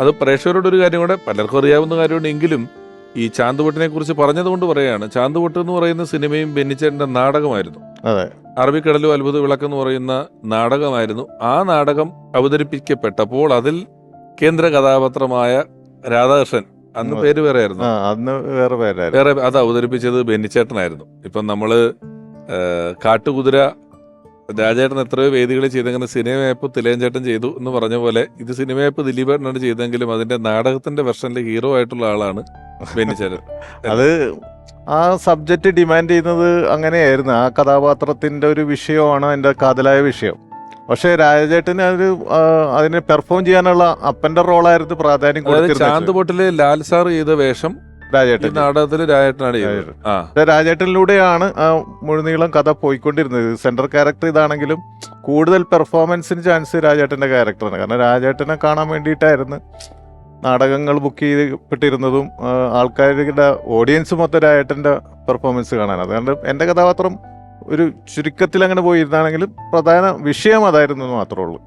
അത് പ്രേക്ഷകരോട് ഒരു കാര്യം കൂടെ പലർക്കും അറിയാവുന്ന കാര്യമുണ്ട്. എങ്കിലും ഈ ചാന്തുപൊട്ടിനെ കുറിച്ച് പറഞ്ഞതുകൊണ്ട് പറയാണ്. ചാന്തുപൊട്ട് എന്ന് പറയുന്ന സിനിമയും ബെന്നിച്ചേട്ടന്റെ നാടകമായിരുന്നു. അതെ. അറബിക്കടലും അത്ഭുത വിളക്ക് എന്ന് പറയുന്ന നാടകമായിരുന്നു. ആ നാടകം അവതരിപ്പിക്കപ്പെട്ടപ്പോൾ അതിൽ കേന്ദ്ര കഥാപാത്രമായ രാധാകൃഷ്ണൻ അന്ന് പേര് വേറെ ആയിരുന്നു അന്ന് വേറെ പേരായിരുന്നു. വേറെ അത് അവതരിപ്പിച്ചത് ബെന്നിച്ചേട്ടനായിരുന്നു. ഇപ്പം നമ്മൾ കാട്ടുകുതിര രാജേട്ടൻ എത്രയോ വേദികളിൽ ചെയ്തെങ്കിലും സിനിമയപ്പ് തിലയഞ്ചേട്ടൻ ചെയ്തു എന്ന് പറഞ്ഞ പോലെ ഇത് സിനിമയപ്പ് ദിലീപേട്ടനാണ് ചെയ്തെങ്കിലും അതിന്റെ നാടകത്തിന്റെ വെർഷനിൽ ഹീറോ ആയിട്ടുള്ള ആളാണ് ബെന്നിച്ചേരൻ അത് ആ സബ്ജക്റ്റ് ഡിമാൻഡ് ചെയ്യുന്നത് അങ്ങനെയായിരുന്നു. ആ കഥാപാത്രത്തിന്റെ ഒരു വിഷയമാണ് അതിന്റെ കാതലായ വിഷയം. പക്ഷെ രാജേട്ടന് അതിന് അതിനെ പെർഫോം ചെയ്യാനുള്ള അപ്പന്റെ റോളായിരുന്നു പ്രാധാന്യം അതായത് പൊട്ടിലെ ലാൽ സാർ ചെയ്ത വേഷം രാജേട്ടൻ. നാടകത്തിൽ രാജേട്ടനാണ് ചെയ്തത് രാജേട്ടനിലൂടെയാണ് ആ മുഴുനീളം കഥ പോയിക്കൊണ്ടിരുന്നത്. സെൻട്രൽ ക്യാരക്ടർ ഇതാണെങ്കിലും കൂടുതൽ പെർഫോമൻസിന് ചാൻസ് രാജേട്ടന്റെ ക്യാരക്ടറാണ്. കാരണം രാജേട്ടനെ കാണാൻ വേണ്ടിയിട്ടായിരുന്നു നാടകങ്ങൾ ബുക്ക് ചെയ്യപ്പെട്ടിരുന്നതും ആ, ആൾക്കാരുടെ ഓഡിയൻസ് മൊത്തം രാജേട്ടന്റെ പെർഫോമൻസ് കാണാൻ. അതുകൊണ്ട് എന്റെ കഥാപാത്രം ഒരു ചുരുക്കത്തിൽ അങ്ങനെ പോയിരുന്നാണെങ്കിലും പ്രധാന വിഷയം അതായിരുന്നു മാത്രമേ ഉള്ളൂ.